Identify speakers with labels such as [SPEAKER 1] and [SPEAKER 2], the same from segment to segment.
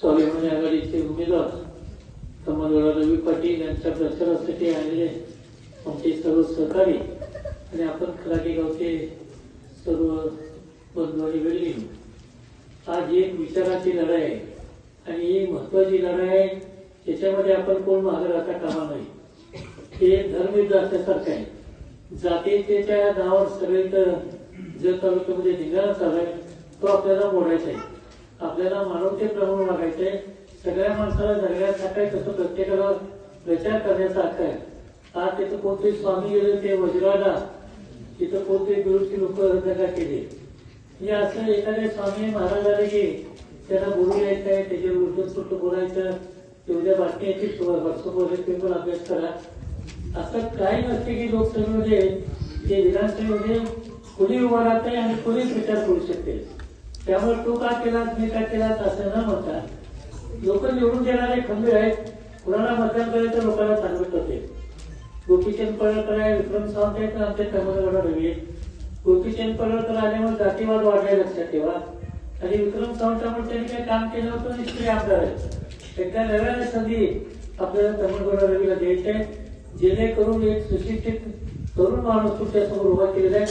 [SPEAKER 1] स्वाभिमानी आघाडीचे उमेदवार कमलराव रवी पाटील यांच्या प्रचारासाठी आलेले आमचे सर्व सहकारी आणि आपण खराटे गावचे सर्व बंधू आणि आज एक विचाराची लढाई आहे. आणि ही महत्वाची लढाई आहे त्याच्यामध्ये आपण कोण मागे राहता कामा नाही हे धर्मयुद्ध असल्यासारखं आहे. जातीच्या नावावर सगळे तर जर तालुक्यामध्ये निघाला चालू आहे तो आपल्याला मोडायचा आहे. आपल्याला मानवतेप्रमाणे वागायचंय सगळ्या माणसाला जगण्यात आहे तसं प्रत्येकाला प्रचार करण्याचा हक्क आहे. आज तिथं कोणते स्वामी गेले ते वज्राला तिथं कोणते गुरुची लोक दगा केले. हे असं एखाद्या स्वामी महाराज की त्यांना बोलू यायचंय आहे त्याच्यावर उलटून सुलटून बोलायचं. तेवढ्या उद्या बातम्याची व्हॉट्सअपवर पेपर अभ्यास करा. असं काही नसते की लोकसभेमध्ये ते विधानसभेमध्ये कोणी उभा राहते आणि कोणी प्रचार करू शकते त्यामुळे तो का केला मी का केला असं न म्हणता लोक निवडून देणारे खंबीर आहेत. कुणाला मतदान करायचं लोकांना सांगत होते. गोपीचंद पडळकर आहे विक्रम सावंत आहेत आणि आमचे कमलगड रवी आहेत. गोपीचंद पडळकर आल्यामुळे जातीवाद वाढलाय लक्षात ठेवा. आणि विक्रम सावंतामुळे त्यांनी काही काम केलं होतं निष्क्रिय आमदार आहेत. एकदा नव्याने संधी आपल्याला तमिळगड रवीला द्यायचे जेणेकरून एक सुशिक्षित तरुण माणूस तुमच्यासमोर उभा केलेला आहे.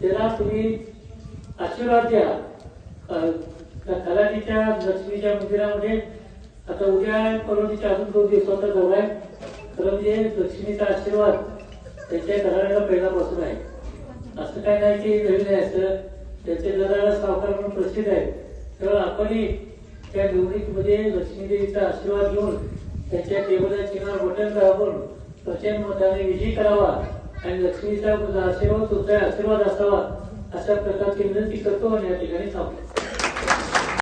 [SPEAKER 1] त्याला तुम्ही आशीर्वाद द्या. कलाटीच्या लक्ष्मीच्या मंदिरामध्ये आता उद्या परवाच्या अजून दोन दिवसाचा दौरा आहे. खरं म्हणजे लक्ष्मीचा आशीर्वाद त्यांच्या घराण्याला पहिल्यापासून आहे. असं काय नाही की नवीन आहे असं. त्यांचे घराला सावकार म्हणून प्रसिद्ध आहे. तर आपणही त्या निवडणुकीमध्ये लक्ष्मीदेवीचा आशीर्वाद घेऊन त्यांच्या टेबलच्या चिन्हावर बटन दाबून प्रचंड मताने विजयी करावा आणि लक्ष्मीचा आशीर्वाद तुमचा आशीर्वाद असावा. अशा प्रकारची विनंती करतो आणि या ठिकाणी थांबतो